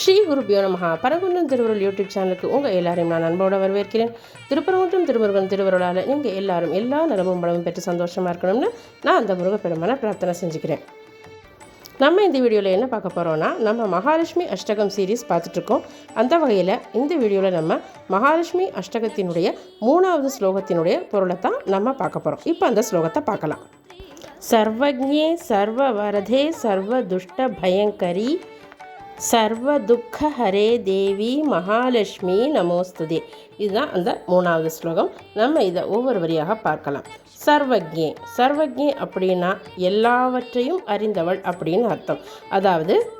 ஸ்ரீ குருபியோ நமஹா. பரங்குன்றம் திருவருள் யூடியூப் சேனலுக்கு உங்கள் எல்லாரையும் நான் அன்போடு வரவேற்கிறேன். திருப்பரங்குன்றம் திருமுருகன் திருவருளால் நீங்கள் எல்லாரும் எல்லா நலமும் பலமும் பெற்று சந்தோஷமாக இருக்கணும்னு நான் அந்த முருகப்பெருமான பிரார்த்தனை செஞ்சுக்கிறேன். நம்ம இந்த வீடியோவில் என்ன பார்க்க போகிறோம்னா நம்ம மகாலட்சுமி அஷ்டகம் சீரீஸ் பார்த்துட்ருக்கோம் அந்த வகையில் இந்த வீடியோவில் நம்ம மகாலட்சுமி அஷ்டகத்தினுடைய மூணாவது ஸ்லோகத்தினுடைய பொருளை தான் நம்ம பார்க்க போகிறோம் இப்போ அந்த ஸ்லோகத்தை பார்க்கலாம். சர்வஜே சர்வவரதே சர்வ துஷ்ட பயங்கரி சர்வ துக்க ஹரே தேவி மகாலட்சுமி நமோஸ்துதே. இதுதான் அந்த மூணாவது ஸ்லோகம். நம்ம இதை ஒவ்வொரு வரியாக பார்க்கலாம். சர்வஜே சர்வஜே அப்படின்னா எல்லாவற்றையும் அறிந்தவள் அப்படின்னு அர்த்தம். அதாவது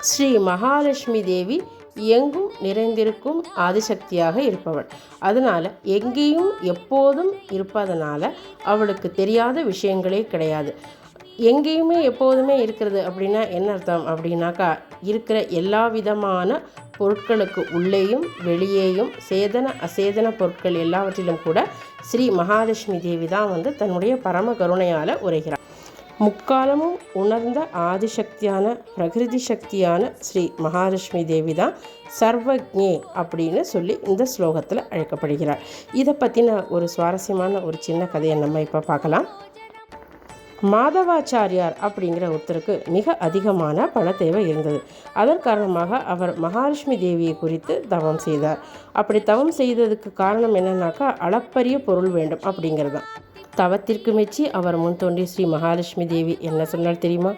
ஸ்ரீ மகாலட்சுமி தேவி எங்கும் நிறைந்திருக்கும் ஆதிசக்தியாக இருப்பவள். அதனால் எங்கேயும் எப்போதும் இருப்பதனால அவளுக்கு தெரியாத விஷயங்களே கிடையாது. எங்கேயுமே எப்போதுமே இருக்கிறது அப்படின்னா என்ன அர்த்தம்? அப்படின்னாக்கா இருக்கிற எல்லா விதமான பொருட்களுக்கு உள்ளேயும் வெளியேயும் சேதன அசேதன பொருட்கள் எல்லாவற்றிலும் கூட ஸ்ரீ மகாலட்சுமி தேவி தான் வந்து தன்னுடைய பரம கருணையால் உரைகிறார். முக்காலமும் உணர்ந்த ஆதிசக்தியான பிரகிருதி சக்தியான ஸ்ரீ மகாலட்சுமி தேவி தான் சர்வஜே அப்படின்னு சொல்லி இந்த ஸ்லோகத்தில் அழைக்கப்படுகிறார். இதை பற்றின ஒரு சுவாரஸ்யமான ஒரு சின்ன கதையை நம்ம இப்போ பார்க்கலாம். மாதவாச்சாரியார் அப்படிங்கிற ஒருத்தருக்கு மிக அதிகமான பண தேவை இருந்தது. அதன் காரணமாக அவர் மகாலட்சுமி தேவியை குறித்து தவம் செய்தார். அப்படி தவம் செய்ததுக்கு காரணம் என்னன்னாக்கா அளப்பரிய பொருள் வேண்டும் அப்படிங்கிறது தவத்திற்கு மெச்சி அவர் முன் தோன்றிய ஸ்ரீ மகாலட்சுமி தேவி என்ன சொன்னார் தெரியுமா?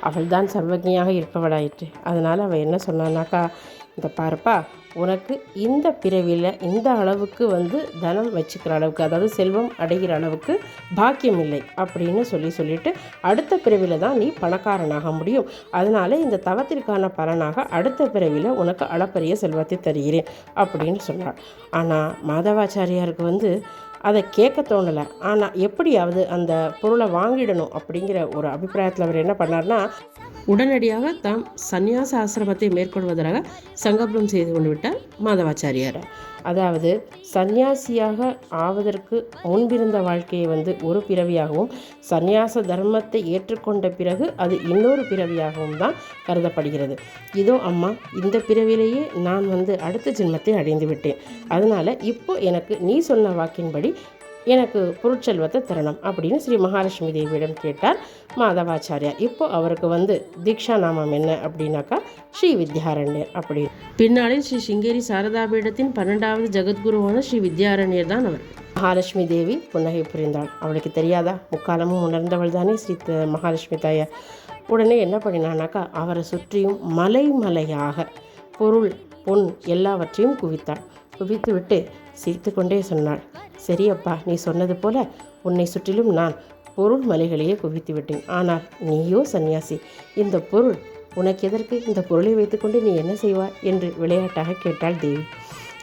அவள்தான் சர்வஜியாக இருப்பவளாயிற்று. அதனால் அவள் என்ன சொன்னான்னாக்கா இந்த பாருப்பா உனக்கு இந்த பிறவியில் இந்த அளவுக்கு வந்து தனம் வச்சுக்கிற அளவுக்கு அதாவது செல்வம் அடைகிற அளவுக்கு பாக்கியம் இல்லை அப்படின்னு சொல்லி சொல்லிட்டு அடுத்த பிறவியில் தான் நீ பணக்காரனாக முடியும். அதனால் இந்த தவத்திற்கான பலனாக அடுத்த பிறவியில் உனக்கு அளப்பரிய செல்வத்தை தருகிறேன் அப்படின்னு சொன்னார் ஆனால் மாதவாச்சாரியாருக்கு வந்து அதை கேட்க தோணலை. ஆனால் எப்படியாவது அந்த பொருளை வாங்கிடணும் அப்படிங்கிற ஒரு அபிப்பிராயத்தில் அவர் என்ன பண்ணார்னா உடனடியாக தாம் சந்நியாச ஆசிரமத்தை மேற்கொள்வதாக சங்கப்பம் செய்து கொண்டு விட்டார் மாதவாச்சாரியார். அதாவது சந்நியாசியாக ஆவதற்கு முன்பிருந்த வாழ்க்கையை வந்து ஒரு பிறவியாகவும் சந்நியாச தர்மத்தை ஏற்றுக்கொண்ட பிறகு அது இன்னொரு பிறவியாகவும் தான் கருதப்படுகிறது. இதோ அம்மா இந்த பிறவிலேயே நான் வந்து அடுத்த ஜென்மத்தை அடைந்து விட்டேன் அதனால் இப்போ எனக்கு நீ சொன்ன வாக்கின்படி எனக்கு பொருட்செல்வத்தை தரணும் அப்படின்னு ஸ்ரீ மகாலட்சுமி தேவியிடம் கேட்டார் மாதவாச்சாரியார் இப்போ அவருக்கு வந்து தீக்ஷா நாமம் என்ன அப்படின்னாக்கா ஸ்ரீ வித்யாரண்யர் அப்படி. பின்னாளில் ஸ்ரீ சிங்கேரி சாரதாபீடத்தின் பன்னெண்டாவது ஜெகத்குருவான ஸ்ரீ வித்யாரண்யர் தான் அவர். மகாலட்சுமி தேவி புன்னகை புரிந்தாள். அவளுக்கு தெரியாதா? முக்காலமும் உணர்ந்தவள் தானே ஸ்ரீ மகாலட்சுமி தாயார். உடனே என்ன பண்ணினானாக்கா அவரை சுற்றியும் மலை மலையாக பொருள் பொன் எல்லாவற்றையும் குவித்தாள். குவித்துவிட்டு சிரித்துக்கொண்டே சொன்னாள். சரியப்பா நீ சொன்னது போல உன்னை சுற்றிலும் நான் பொருள் மலைகளையே குவித்து விட்டேன் ஆனால் நீயோ சந்நியாசி இந்த பொருள் உனக்கு எதற்கு? இந்த பொருளை வைத்துக்கொண்டு நீ என்ன செய்வாய்? என்று விளையாட்டாக கேட்டாள் தேவி.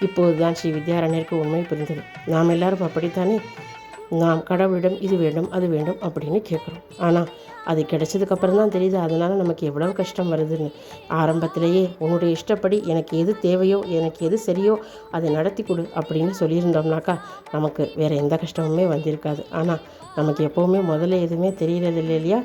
இப்போதுதான் ஸ்ரீ வித்யாரண்யருக்கு உண்மை புரிந்தது. நாம் எல்லாரும் அப்படித்தானே? நாம் கடவுளிடம் இது வேண்டும் அது வேண்டும் அப்படின்னு கேட்குறோம். ஆனால் அது கிடைச்சதுக்கப்புறம் தான் தெரியுது அதனால் நமக்கு எவ்வளவு கஷ்டம் வருதுன்னு. ஆரம்பத்திலேயே உன்னுடைய இஷ்டப்படி எனக்கு எது தேவையோ எனக்கு எது சரியோ அதை நடத்தி கொடு அப்படின்னு சொல்லியிருந்தோம்னாக்கா நமக்கு வேறு எந்த கஷ்டமுமே வந்திருக்காது. ஆனால் நமக்கு எப்போவுமே முதல்ல எதுவுமே தெரியறதில்லை இல்லையா?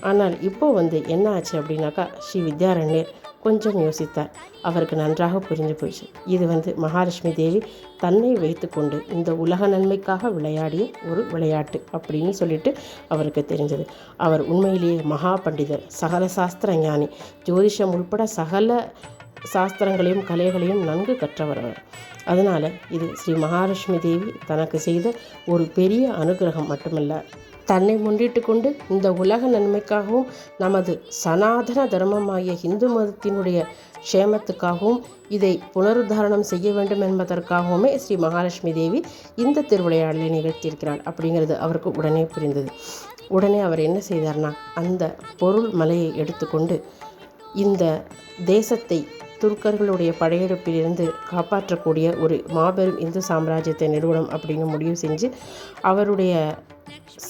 ஆனால் இப்போது வந்து என்ன ஆச்சு அப்படின்னாக்கா ஸ்ரீ வித்யாரண்யர் கொஞ்சம் யோசித்தார். அவருக்கு நன்றாக புரிந்து போயிடுச்சு இது வந்து மகாலட்சுமி தேவி தன்னை வைத்துக்கொண்டு இந்த உலக நன்மைக்காக விளையாடிய ஒரு விளையாட்டு அப்படின்னு சொல்லிட்டு அவருக்கு தெரிஞ்சது. அவர் உண்மையிலேயே மகா பண்டிதர் சகல சாஸ்திர ஞானி ஜோதிஷம் உள்பட சகல சாஸ்திரங்களையும் கலைகளையும் நன்கு கற்றவர் அவர். அதனால் இது ஸ்ரீ மகாலட்சுமி தேவி தனக்கு செய்த ஒரு பெரிய அனுகிரகம் மட்டுமல்ல. தன்னை முன்னிட்டு கொண்டு இந்த உலக நன்மைக்காகவும் நமது சனாதன தர்மமாகிய இந்து மதத்தினுடைய க்ஷேமத்துக்காகவும் இதை புனருத்தாரணம் செய்ய வேண்டும் என்பதற்காகவுமே ஸ்ரீ மகாலட்சுமி தேவி இந்த திருவிளையாடலை நிகழ்த்தியிருக்கிறாள் அப்படிங்கிறது அவருக்கு உடனே புரிந்தது. உடனே அவர் என்ன செய்தார்னா அந்த பொருள் மலையை எடுத்துக்கொண்டு இந்த தேசத்தை துர்க்கர்களுடைய படையெடுப்பிலிருந்து காப்பாற்றக்கூடிய ஒரு மாபெரும் இந்து சாம்ராஜ்யத்தை நிறுவனம் அப்படின்னு முடிவு செஞ்சு அவருடைய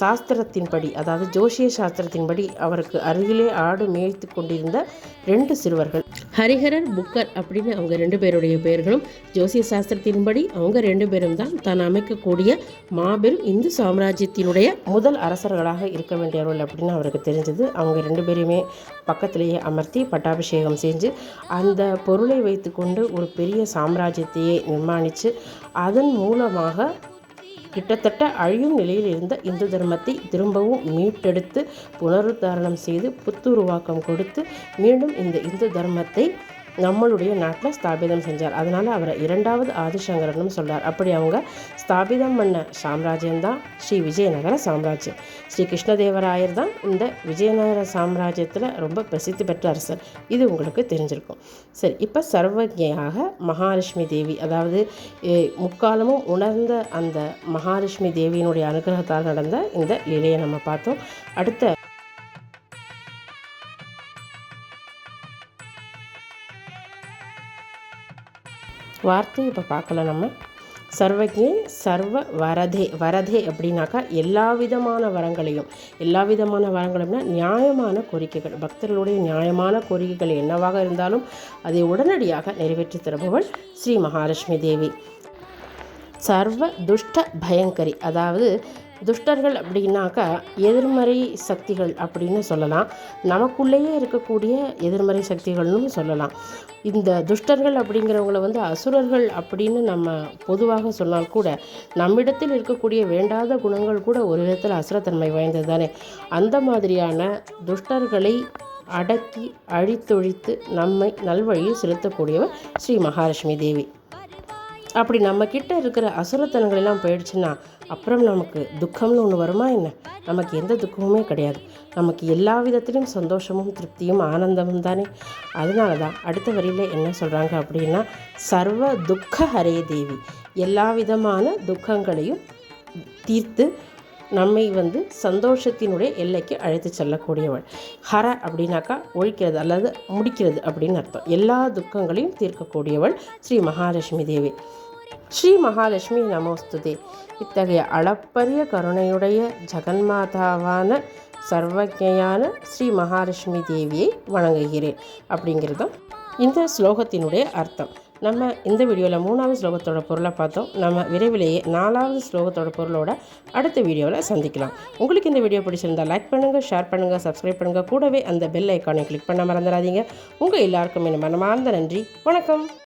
சாஸ்திரத்தின்படி அதாவது ஜோசிய சாஸ்திரத்தின்படி அவருக்கு அருகிலே ஆடு மேய்த்து கொண்டிருந்த ரெண்டு சிறுவர்கள். ஹரிஹரர் புக்கர் அப்படின்னு அவங்க ரெண்டு பேருடைய பெயர்களும் ஜோசிய சாஸ்திரத்தின்படி அவங்க ரெண்டு பேரும் தான் தான் அமைக்கக்கூடிய மாபெரும் இந்து சாம்ராஜ்யத்தினுடைய முதல் அரசர்களாக இருக்க வேண்டியவர்கள் அப்படின்னு அவருக்கு தெரிஞ்சது. அவங்க ரெண்டு பேருமே பக்கத்திலேயே அமர்த்தி பட்டாபிஷேகம் செஞ்சு அந்த பொருளை வைத்துக்கொண்டு ஒரு பெரிய சாம்ராஜ்யத்தையே நிர்மாணித்து அதன் மூலமாக கிட்டத்தட்ட அழியும் நிலையில் இருந்த இந்து தர்மத்தை திரும்பவும் மீட்டெடுத்து புனருத்தாரணம் செய்து புத்துருவாக்கம் கொடுத்து மீண்டும் இந்த இந்து தர்மத்தை நம்மளுடைய நாட்டில் ஸ்தாபிதம் செஞ்சார். அதனால் அவரை இரண்டாவது ஆதிசங்கரனும் சொல்கிறார் அப்படி அவங்க ஸ்தாபிதம் பண்ண சாம்ராஜ்யம் தான் ஸ்ரீ விஜயநகர சாம்ராஜ்யம். ஸ்ரீ கிருஷ்ணதேவராயர் தான் இந்த விஜயநகர சாம்ராஜ்யத்தில் ரொம்ப பிரசித்தி பெற்ற அரசர். இது உங்களுக்கு தெரிஞ்சிருக்கும். சரி இப்போ சர்வஜையாக மகாலட்சுமி தேவி அதாவது முக்காலமும் உணர்ந்த அந்த மகாலட்சுமி தேவியினுடைய அனுகிரகத்தால் நடந்த இந்த லீலையை நம்ம பார்த்தோம். அடுத்த வார்த்தை இப்போ பார்க்கல நம்ம. சர்வஜே சர்வ வரதே வரதே அப்படின்னாக்கா எல்லா விதமான வரங்களையும் எல்லா விதமான வரங்களும்னா நியாயமான கோரிக்கைகள். பக்தர்களுடைய நியாயமான கோரிக்கைகள் என்னவாக இருந்தாலும் அதை உடனடியாக நிறைவேற்றி தருபவள் ஸ்ரீ மகாலட்சுமி தேவி. சர்வ துஷ்ட பயங்கரி. அதாவது துஷ்டர்கள் அப்படின்னாக்கா எதிர்மறை சக்திகள் அப்படின்னு சொல்லலாம். நமக்குள்ளேயே இருக்கக்கூடிய எதிர்மறை சக்திகள்னு சொல்லலாம். இந்த துஷ்டர்கள் அப்படிங்கிறவங்கள வந்து அசுரர்கள் அப்படின்னு நம்ம பொதுவாக சொன்னால் கூட நம்மிடத்தில் இருக்கக்கூடிய வேண்டாத குணங்கள் கூட ஒரு விதத்தில் அசுரத்தன்மை வாய்ந்தது தானே. அந்த மாதிரியான துஷ்டர்களை அடக்கி அழித்தொழித்து நம்மை நல்வழியில் செலுத்தக்கூடியவர் ஸ்ரீ மகாலட்சுமி தேவி. அப்படி நம்மக்கிட்ட இருக்கிற அசுரத்தனங்களெல்லாம் போயிடுச்சுன்னா அப்புறம் நமக்கு துக்கம்னு ஒன்று வருமா என்ன? நமக்கு எந்த துக்கமுமே கிடையாது. நமக்கு எல்லா விதத்திலும் சந்தோஷமும் திருப்தியும் ஆனந்தமும் தானே. அதனால தான் அடுத்த வரியில் என்ன சொல்கிறாங்க அப்படின்னா சர்வ துக்க ஹரே தேவி. எல்லா விதமான துக்கங்களையும் தீர்த்து நம்மை வந்து சந்தோஷத்தினுடைய எல்லைக்கு அழைத்து செல்லக்கூடியவள். ஹர அப்படின்னாக்கா ஒழிக்கிறது அல்லது முடிக்கிறது அப்படின்னு அர்த்தம். எல்லா துக்கங்களையும் தீர்க்கக்கூடியவள் ஸ்ரீ மகாலட்சுமி தேவி. ஸ்ரீ மகாலட்சுமி நமோஸ்துதே. இத்தகைய அளப்பரிய கருணையுடைய ஜெகன்மாதாவான சர்வஜையான ஸ்ரீ மகாலட்சுமி தேவியை வணங்குகிறேன் அப்படிங்கிறதும் இந்த ஸ்லோகத்தினுடைய அர்த்தம். நம்ம இந்த வீடியோவில் மூணாவது ஸ்லோகத்தோட பொருளை பார்த்தோம். நம்ம விரைவிலேயே நாலாவது ஸ்லோகத்தோட பொருளோட அடுத்த வீடியோவில் சந்திக்கலாம். உங்களுக்கு இந்த வீடியோ பிடிச்சிருந்தால் லைக் பண்ணுங்கள் ஷேர் பண்ணுங்கள் சப்ஸ்கிரைப் பண்ணுங்கள் கூடவே அந்த பெல் ஐக்கானை கிளிக் பண்ண மறந்துடாதீங்க. உங்கள் எல்லாருக்கும் என்ன மனமார்ந்த நன்றி. வணக்கம்.